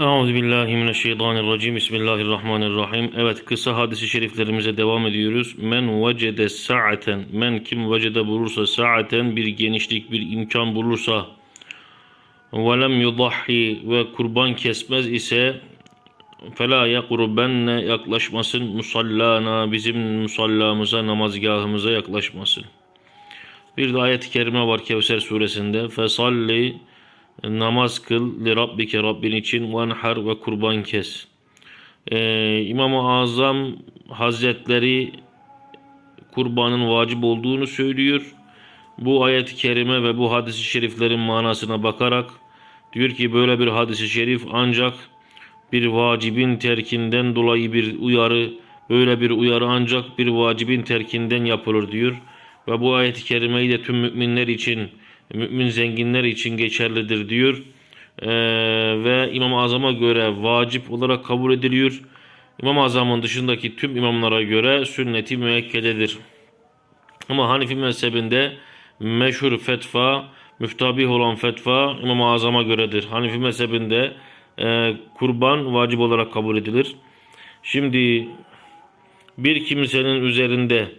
Euzubillahimineşşeytanirracim. Bismillahirrahmanirrahim. Evet kısa hadisi şeriflerimize devam ediyoruz. Men vecede sa'aten. Men kim vecede bulursa sa'aten bir genişlik bir imkan bulursa ve lem yudahhi ve kurban kesmez ise fela yakrubenne yaklaşmasın musallana bizim musallamıza namazgahımıza yaklaşmasın. Bir de ayet-i kerime var Kevser suresinde. Fesalli namaz kıl li rabbike Rabbin için venhar ve kurban kes. Ee, İmam-ı Azam Hazretleri kurbanın vacip olduğunu söylüyor. Bu ayet-i kerime ve bu hadis-i şeriflerin manasına bakarak diyor ki böyle bir hadis-i şerif ancak bir vacibin terkinden dolayı bir uyarı, böyle bir uyarı ancak bir vacibin terkinden yapılır diyor. Ve bu ayet-i kerimeyi de tüm müminler için, mümin zenginler için geçerlidir diyor. Ee, ve İmam-ı Azam'a göre vacip olarak kabul ediliyor. İmam-ı Azam'ın dışındaki tüm imamlara göre sünneti müekkededir. Ama Hanifi mezhebinde meşhur fetva, müftabih olan fetva İmam-ı Azam'a göredir. Hanifi mezhebinde e, kurban vacip olarak kabul edilir. Şimdi bir kimsenin üzerinde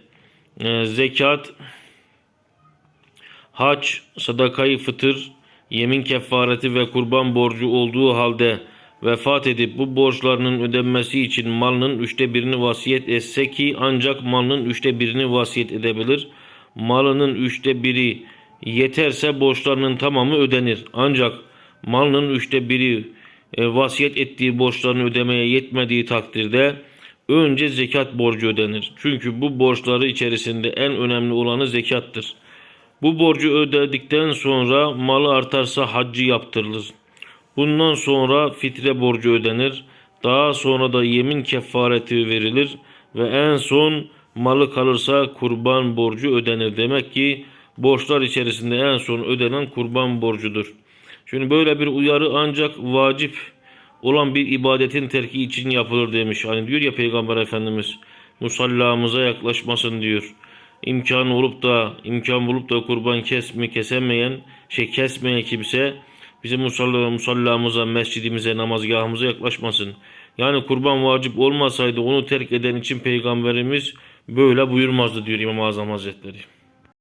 e, zekat, hac, sadakayı fıtır, yemin kefareti ve kurban borcu olduğu halde vefat edip bu borçlarının ödenmesi için malının üçte birini vasiyet etse ki ancak malının üçte birini vasiyet edebilir. Malının üçte biri yeterse borçlarının tamamı ödenir. Ancak malının üçte biri e, vasiyet ettiği borçlarını ödemeye yetmediği takdirde önce zekat borcu ödenir. Çünkü bu borçları içerisinde en önemli olanı zekattır. Bu borcu ödedikten sonra malı artarsa haccı yaptırılır. Bundan sonra fitre borcu ödenir. Daha sonra da yemin kefareti verilir ve en son malı kalırsa kurban borcu ödenir. Demek ki borçlar içerisinde en son ödenen kurban borcudur. Şimdi böyle bir uyarı ancak vacip olan bir ibadetin terki için yapılır demiş. Hani diyor ya Peygamber Efendimiz musallamıza yaklaşmasın diyor. İmkan olup da imkan bulup da kurban kesme kesemeyen şey kesmeyen kimse bizim musalla, musallamıza, mescidimize, namazgahımıza yaklaşmasın. Yani kurban vacip olmasaydı onu terk eden için Peygamberimiz böyle buyurmazdı diyor İmam-ı Azam Hazretleri.